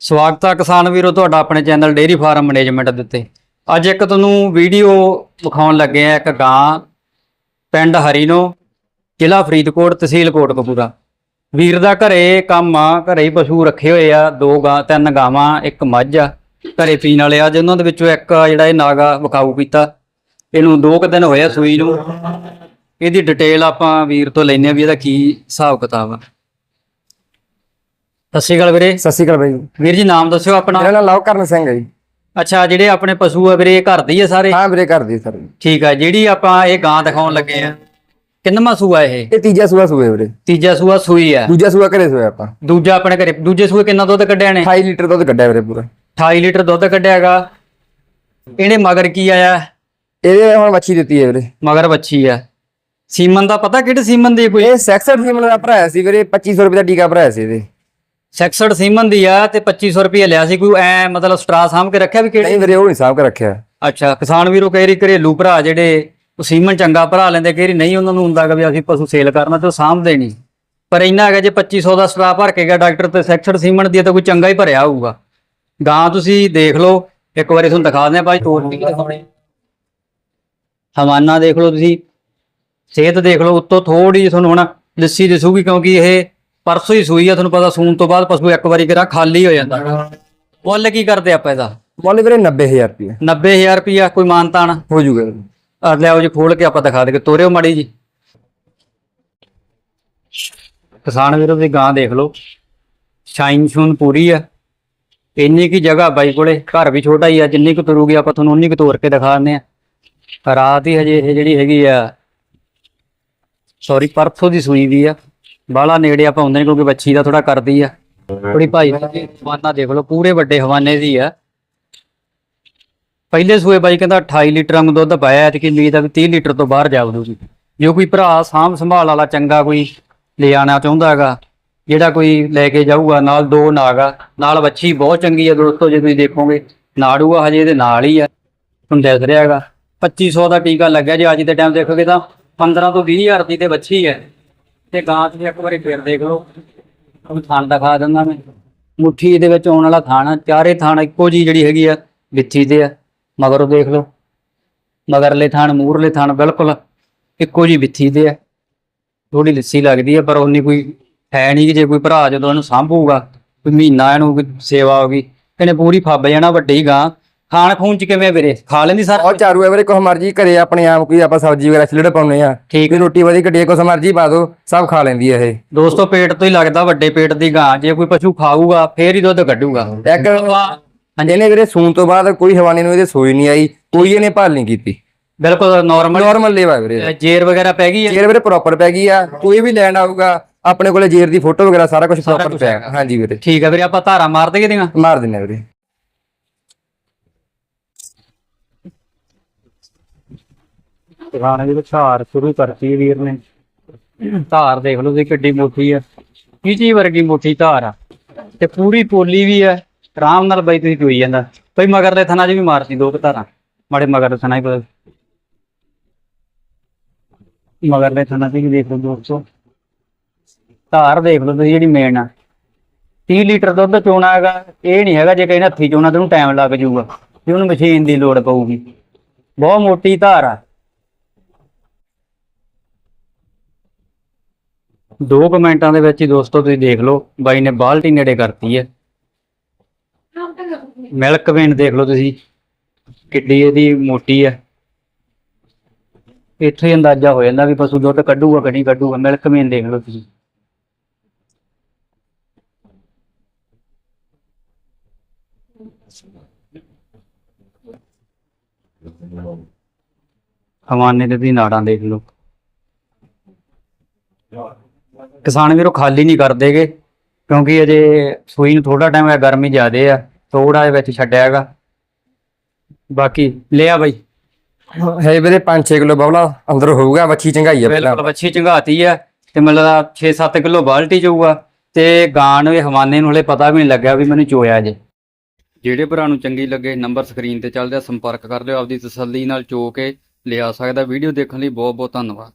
ਸਵਾਗਤ ਹੈ ਕਿਸਾਨ ਵੀਰੋ ਤੁਹਾਡਾ ਆਪਣੇ ਚੈਨਲ ਡੇਅਰੀ ਫਾਰਮ ਮੈਨੇਜਮੈਂਟ ਦੇ ਉੱਤੇ। ਅੱਜ ਇੱਕ ਤੁਹਾਨੂੰ ਵੀਡੀਓ ਵਿਖਾਉਣ ਲੱਗੇ ਆ ਇੱਕ ਗਾਂ ਪਿੰਡ ਹਰੀਨੋ, ਜ਼ਿਲ੍ਹਾ ਫਰੀਦਕੋਟ, ਤਹਿਸੀਲ ਕੋਟਕਪੂਰਾ। ਵੀਰ ਦਾ ਘਰੇ ਕੰਮ ਆ, ਘਰੇ ਹੀ ਪਸ਼ੂ ਰੱਖੇ ਹੋਏ ਆ, ਦੋ ਗਾਂ, ਤਿੰਨ ਗਾਵਾਂ, ਇੱਕ ਮੱਝ ਆ, ਘਰੇ ਪੀਣ ਵਾਲੇ ਆ ਜਿਨ੍ਹਾਂ ਦੇ ਵਿੱਚੋਂ ਇੱਕ ਜਿਹੜਾ ਇਹ ਨਾਗਾ ਵਿਕਾਊ ਕੀਤਾ। ਇਹਨੂੰ ਦੋ ਕੁ ਦਿਨ ਹੋਇਆ ਸੂਈ ਨੂੰ। ਇਹਦੀ ਡਿਟੇਲ ਆਪਾਂ ਵੀਰ ਤੋਂ ਲੈਨੇ ਆ ਵੀ ਇਹਦਾ ਕੀ ਹਿਸਾਬ ਕਿਤਾਬ ਆ। ਸਤਿ ਸ਼੍ਰੀ ਅਕਾਲ ਵੀਰੇ। ਸਤਿ ਸ਼੍ਰੀ ਅਕਾਲ ਬਾਈ ਵੀਰ ਜੀ ਨਾਮ ਦੱਸਿਓ ਆਪਣਾ। ਮੇਰਾ ਨਾਮ ਲਵਕਰਨ ਸਿੰਘ ਹੈ ਜੀ। ਅੱਛਾ ਜਿਹੜੇ ਆਪਣੇ ਪਸ਼ੂ ਆ ਵੀਰੇ ਇਹ ਘਰ ਦੇ ਹੀ ਆ ਸਾਰੇ? ਹਾਂ ਵੀਰੇ ਘਰ ਦੀ ਸਰ। ਠੀਕ ਆ ਜਿਹੜੀ ਆਪਾਂ ਇਹ ਗਾਂ ਦਿਖਾਉਣ ਲੱਗੇ ਆ ਕਿੰਨਵਾਂ ਸੂਆ ਇਹ? ਇਹ ਤੀਜਾ ਸੂਆ ਸੂਏ ਵੀਰੇ। ਤੀਜਾ ਸੂਆ ਸੂਈ ਆ। ਦੂਜਾ ਸੂਆ ਘਰੇ ਸੂਆ ਆਪਾਂ। ਦੂਜਾ ਆਪਣੇ ਘਰੇ ਦੂਜੇ ਸੂਏ ਕਿੰਨਾ ਦੁੱਧ ਕੱਢਿਆ ਨੇ 28 ਲੀਟਰ ਦੁੱਧ ਕੱਢਿਆ ਵੀਰੇ ਪੂਰਾ। 28 ਲੀਟਰ ਦੁੱਧ ਕੱਢਿਆਗਾ ਇਹਨੇ ਮਗਰ ਕੀ ਆਇਆ? ਇਹਦੇ ਹੁਣ ਮੱਛੀ ਦਿੱਤੀ ਹੈ ਵੀਰੇ। ਮਗਰ ਬੱਚੀ ਆ। ਸੀਮਨ ਦਾ ਪਤਾ ਕਿਹੜੇ ਸੀਮਨ ਦੀ ਕੋਈ? ਇਹ ਸੈਕਸਰ ਸੀਮਨ ਦਾ ਭਰਾਇਆ ਸੀ ਵੀਰੇ 2500 ਰੁਪਏ ਦਾ ਟੀਕਾ ਭਰਾਇਆ ਸੀ ਇਹਦੇ। ਸੈਕਸਡ ਸੀਮਨ ਦੀ ਆ ਤੇ 2500 ਰੁਪਏ ਲਿਆ ਸੀ ਕੋਈ ਐ ਮਤਲਬ ਸਟਰਾ ਸਾਂਭ ਕੇ ਰੱਖਿਆ ਵੀ ਕਿਹੜੇ? ਨਹੀਂ ਵੀਰੇ ਉਹ ਨਹੀਂ ਸਾਂਭ ਕੇ ਰੱਖਿਆ। ਅੱਛਾ ਕਿਸਾਨ ਵੀਰੋ ਕਈ ਵਾਰੀ ਘਰੇਲੂ ਭਰਾ ਜਿਹੜੇ ਉਹ ਸੀਮਨ ਚੰਗਾ ਭਰਾ ਲੈਂਦੇ ਕਈ ਵਾਰੀ ਨਹੀਂ ਉਹਨਾਂ ਨੂੰ ਹੁੰਦਾਗਾ ਵੀ ਅਸੀਂ ਪਸ਼ੂ ਸੇਲ ਕਰਨਾ ਤੇ ਉਹ ਸਾਂਭਦੇ ਨਹੀਂ ਪਰ ਇੰਨਾ ਹੈਗਾ ਜੇ 2500 ਦਾ ਸਟਰਾ ਭਰ ਕੇ ਗਿਆ ਡਾਕਟਰ ਤੇ ਸੈਕਸਡ ਸੀਮਨ ਦੀ ਤਾਂ ਕੋਈ ਚੰਗਾ ਹੀ ਭਰਿਆ ਹੋਊਗਾ। ਗਾਂ ਤੁਸੀਂ ਦੇਖ ਲਓ ਇੱਕ ਵਾਰੀ ਤੁਹਾਨੂੰ ਦਿਖਾ ਦਿੰਦੇ ਆ ਭਾਈ ਤੋੜ ਕੇ ਦਿਖਾਉਣੇ। ਹਵਾਨਾ ਦੇਖ ਲਓ ਤੁਸੀਂ ਸਿਹਤ ਦੇਖ ਲਓ ਉੱਤੋਂ ਥੋੜੀ ਜਿਹੀ ਤੁਹਾਨੂੰ ਹੁਣ ਲੱਸੀ ਦਿਸੂਗੀ ਕਿਉਂਕਿ ਇਹ ਪਰਸੋਂ ਹੀ ਸੂਈ ਆ ਤੁਹਾਨੂੰ ਪਤਾ ਸੂਣ ਤੋਂ ਬਾਅਦ ਪਸ਼ੂ ਇੱਕ ਵਾਰੀ ਕਿਹੜਾ ਖਾਲੀ ਹੋ ਜਾਂਦਾ। ਮੁੱਲ ਕੀ ਕਰਦੇ ਆਪਾਂ ਇਹਦਾ? ਮੁੱਲ ਵੀਰੇ 90000 ਰੁਪਏ 90000 ਰੁਪਿਆ ਕੋਈ ਮਾਨਤਾਨ ਹੋ ਜੂਗਾ। ਆ ਲਿਆਓ ਜੀ ਖੋਲ ਕੇ ਆਪਾਂ ਦਿਖਾ ਦੇਗੇ। ਤੋਰਿਓ ਮਾੜੀ ਜੀ। ਕਿਸਾਨ ਵੀਰੋ ਦੀ ਗਾਂ ਦੇਖ ਲਓ। ਸ਼ਾਈਨ ਸ਼ੂਨ ਪੂਰੀ ਆ। ਇੰਨੀ ਕੀ ਜਗ੍ਹਾ ਬਾਈ ਕੋਲੇ ਘਰ ਵੀ ਛੋਟਾ ਹੀ ਆ। ਜਿੰਨੀ ਕੁ ਤੁਰੂਗੀ ਆਪਾਂ ਤੁਹਾਨੂੰ ਉਨੀ ਕੁ ਤੋਰ ਕੇ ਦਿਖਾ ਦਿੰਦੇ ਆ। ਰਾਤ ਹੀ ਹਜੇ ਇਹ ਜਿਹੜੀ ਹੈਗੀ ਆ ਸੌਰੀ ਪਰਸੋਂ ਦੀ ਸੂਈ ਵੀ ਆ। ਬਾਹਲਾ ਨੇੜੇ ਆਪਾਂ ਹੁੰਦੇ ਨੇ ਕਿਉਂਕਿ ਬੱਚੀ ਦਾ ਥੋੜਾ ਕਰਦੀ ਆ। ਥੋੜੀ ਭਾਈ ਹਵਾਨਾ ਦੇਖ ਲਓ ਪੂਰੇ ਵੱਡੇ ਹਵਾਨੇ ਦੀ ਆ। ਪਹਿਲੇ ਸੂਏ ਬਾਈ ਕਹਿੰਦਾ 28 ਲੀਟਰ ਨੂੰ ਦੁੱਧ ਪਾਇਆ ਤੇ ਕਿ ਉਮੀਦ ਆ ਵੀ 30 ਲੀਟਰ ਤੋਂ ਬਾਹਰ ਜਾ ਵੜੂਗੀ ਜੇ ਕੋਈ ਭਰਾ ਸਾਂਭ ਸੰਭਾਲ ਵਾਲਾ ਚੰਗਾ ਕੋਈ ਲੈ ਆਣਾ ਚਾਹੁੰਦਾ ਹੈਗਾ ਜਿਹੜਾ ਕੋਈ ਲੈ ਕੇ ਜਾਊਗਾ ਨਾਲ ਦੋ ਨਾਗਾ ਨਾਲ ਬੱਚੀ ਬਹੁਤ ਚੰਗੀ ਆ ਦੋਸਤੋ ਜੇ ਤੁਸੀਂ ਦੇਖੋਗੇ ਨਾੜੂ ਆ ਹਜੇ ਇਹਦੇ ਨਾਲ ਹੀ ਆ ਤੁਹਾਨੂੰ ਦਿਸ ਰਿਹਾ ਹੈਗਾ 2500 ਦਾ ਟੀਕਾ ਲੱਗਿਆ ਜੇ ਅੱਜ ਦੇ ਟਾਈਮ ਦੇਖੋਗੇ ਤਾਂ 15 ਤੋਂ 20000 ਦੀ ਤੇ ਬੱਚੀ ਹੈ ਤੇ ਗਾਂ ਤੁਸੀਂ ਇੱਕ ਵਾਰੀ ਫੇਰ ਦੇਖ ਲਓ। ਉਹ ਥਾਣ ਦਿਖਾ ਦਿੰਦਾ ਮੈਂ। ਮੁੱਠੀ ਦੇ ਵਿੱਚ ਆਉਣ ਵਾਲਾ ਥਾਣ ਚਾਰੇ ਥਾਣ ਇੱਕੋ ਜੀ ਜਿਹੜੀ ਹੈਗੀ ਆ, ਵਿੱਥੀ ਦੇ ਆ। ਮਗਰੋਂ ਦੇਖ ਲਓ। ਮਗਰਲੇ ਥਾਣ ਮੂਰਲੇ ਥਾਣ ਬਿਲਕੁਲ ਇੱਕੋ ਜੀ ਵਿੱਥੀ ਤੇ ਆ। ਥੋੜੀ ਲੱਸੀ ਲੱਗਦੀ ਆ, ਪਰ ਉਨੀ ਕੋਈ ਹੈ ਨਹੀਂ ਕਿ ਜੇ ਕੋਈ ਭਰਾ ਜਦੋਂ ਇਹਨੂੰ ਸਾਂਭੂਗਾ, ਕੋਈ ਮਹੀਨਾ ਇਹਨੂੰ ਸੇਵਾ ਹੋਗੀ ਇਹਨੇ ਪੂਰੀ ਫੱਬ ਜਾਣਾ ਵੱਡੀ ਗਾਂ। ਖਾਣ ਖੂਨ ਚ ਕਿਵੇਂ ਵੀਰੇ? ਖਾ ਲੈਂਦੀ ਸਰ ਉਹ ਚਾਰੂ ਹੈ ਵੀਰੇ ਕੁਛ ਮਰਜ਼ੀ ਘਰੇ ਆਪਣੇ ਆਪ ਕੋਈ ਆਪਾਂ ਸਬਜ਼ੀ ਵਗੈਰਾ ਛਿਲੜ ਪਾਉਨੇ ਆ। ਠੀਕ। ਵੀ ਰੋਟੀ ਵਧੀ ਕੱਢੀਏ ਕੁਛ ਮਰਜ਼ੀ ਪਾ ਦੋ ਸਭ ਖਾ ਲੈਂਦੀ ਹੈ ਇਹ। ਦੋਸਤੋ ਪੇਟ ਤੋਂ ਹੀ ਲੱਗਦਾ ਵੱਡੇ ਪੇਟ ਦੀ ਗਾਂ। ਜੇ ਕੋਈ ਪਸ਼ੂ ਖਾਊਗਾ ਫੇਰ ਹੀ ਦੁੱਧ ਕੱਢੂਗਾ। ਇੱਕ ਇਹਨੇ ਵੀਰੇ ਸੂਣ ਤੋਂ ਬਾਅਦ ਕੋਈ ਹਵਾਨੇ ਨੂੰ ਇਹਦੇ ਸੋਈ ਨਹੀਂ ਆਈ ਕੋਈ ਇਹਨੇ ਭਾਲ ਨਹੀਂ ਕੀਤੀ। ਬਿਲਕੁਲ ਨਾਰਮਲ ਨਾਰਮਲ ਲੇਵਾ ਵੀਰੇ। ਜੇਰ ਵਗੈਰਾ ਪੈ ਗਈ ਹੈ? ਜੇਰ ਵੀਰੇ ਪ੍ਰੋਪਰ ਪੈ ਗਈ ਆ ਕੋਈ ਵੀ ਲੈਣ ਆਊਗਾ ਆਪਣੇ ਕੋਲੇ ਜੇਰ ਦੀ ਫੋਟੋ ਵਗੈਰਾ ਸਾਰਾ ਕੁਝ ਪ੍ਰੋਪਰ ਪਿਆ। ਹੈਗਾ। ਹਾਂਜੀ ਵੀਰੇ। ਠੀਕ ਹੈ ਵੀਰੇ ਆਪਾਂ ਧਾਰਾ ਮਾਰ ਦੇਗੇ ਦੀਆਂ ਮਾਰ ਦਿੰਨੇ ਵੀਰੇ। ਪੁਰਾਣੇ ਜਿਹੜੇ ਧਾਰ ਸ਼ੁਰੂ ਕਰਤੀ ਵੀਰ ਨੇ। ਧਾਰ ਦੇਖ ਲਓ ਤੁਸੀਂ ਕਿੱਡੀ ਮੋਟੀ ਆ। ਚੀਚੀ ਵਰਗੀ ਮੋਟੀ ਧਾਰ ਆ। ਤੇ ਪੂਰੀ ਪੋਲੀ ਵੀ ਆ। ਆਰਾਮ ਨਾਲ ਬਈ ਤੁਸੀਂ ਚੋਈ ਜਾਂਦਾ। ਬਈ ਮਗਰਲੇ ਥਣਾ 'ਚ ਵੀ ਮਾਰਤੀ ਦੋ ਧਾਰਾਂ। ਮਾੜੇ ਮਗਰਲੇ ਥਣਾ ਹੀ ਪਤਾ। ਮਗਰਲੇ ਥਣਾ 'ਚ ਵੀ ਦੇਖ ਲਓ ਦੋਸਤੋ ਧਾਰ ਦੇਖ ਲਓ ਤੁਸੀਂ ਜਿਹੜੀ ਮੇਨ ਆ। 30 ਲੀਟਰ ਦੁੱਧ ਚੋਣਾ ਹੈਗਾ। ਇਹ ਨਹੀਂ ਹੈਗਾ ਜੇ ਕਿਸੇ ਨੇ ਹੱਥੀ ਚੋਣਾ ਤੇ ਉਹਨੂੰ ਟਾਈਮ ਲੱਗ ਜਾਊਗਾ। ਤੇ ਉਹਨੂੰ ਮਸ਼ੀਨ ਦੀ ਲੋੜ ਪਊਗੀ। ਬਹੁਤ ਮੋਟੀ ਧਾਰ ਆ। ਦੋ ਕਮੈਂਟਾਂ ਦੇ ਵਿੱਚ ਹੀ ਦੋਸਤੋ ਤੁਸੀਂ ਦੇਖ ਲਓ, ਬਾਈ ਨੇ ਬਾਲਟੀ ਨੇੜੇ ਕਰਤੀ ਹੈ। ਮਿਲਕ ਵੇਨ ਦੇਖ ਲਓ ਤੁਸੀਂ, ਕਿੱਡੀ ਇਹਦੀ ਮੋਟੀ ਹੈ। ਇੱਥੇ ਹੀ ਅੰਦਾਜ਼ਾ ਹੋ ਜਾਂਦਾ ਵੀ ਪਸ਼ੂ ਦੁੱਧ ਕੱਢੂਗਾ ਕਿ ਨਹੀਂ ਕੱਢੂਗਾ, ਮਿਲਕ ਵੇਨ ਦੇਖ ਲਓ ਤੁਸੀਂ। ਹਵਾਨੇ ਦੇ ਦੀ ਨਾੜਾਂ ਦੇਖ ਲਓ। ਕਿਸਾਨ ਵੀਰੋ ਖਾਲੀ ਨਹੀਂ ਕਰਦੇਗੇ ਕਿਉਂਕਿ ਅਜੇ ਸੂਈ ਨੂੰ ਥੋੜਾ ਟਾਈਮ ਹੈ ਗਰਮੀ ਜ਼ਿਆਦੇ ਆ ਥੋੜਾ ਜਿਹਾ ਵਿੱਚ ਛੱਡਿਆ ਹੈਗਾ। ਬਾਕੀ ਲਿਆ ਬਾਈ। ਹੈ ਵੀਰੇ 5-6 ਕਿਲੋ ਬਵਲਾ ਅੰਦਰ ਹੋਊਗਾ ਵੱਛੀ ਚੰਗਾਈ ਆ ਪਹਿਲਾਂ ਬਿਲਕੁਲ ਵੱਛੀ ਚੰਗਾਤੀ ਆ ਤੇ ਮੈਨੂੰ ਲੱਗਦਾ 6-7 ਕਿਲੋ ਬਾਲਟੀ ਚ ਹੋਊਗਾ ਤੇ ਗਾਂ ਨੂੰ ਇਹ ਹਵਾਨੇ ਨੂੰ ਹਲੇ ਪਤਾ ਵੀ ਨਹੀਂ ਲੱਗਿਆ ਵੀ ਮੈਨੂੰ ਚੋਇਆ ਜੇ। ਜਿਹੜੇ ਭਰਾ ਨੂੰ ਚੰਗੀ ਲੱਗੇ ਨੰਬਰ ਸਕਰੀਨ ਤੇ ਚੱਲਦਾ ਸੰਪਰਕ ਕਰ ਲਿਓ ਆਪਦੀ ਤਸੱਲੀ ਨਾਲ ਚੋ ਕੇ ਲਿਆ ਸਕਦਾ। ਵੀਡੀਓ ਦੇਖਣ ਲਈ ਬਹੁਤ ਬਹੁਤ ਧੰਨਵਾਦ।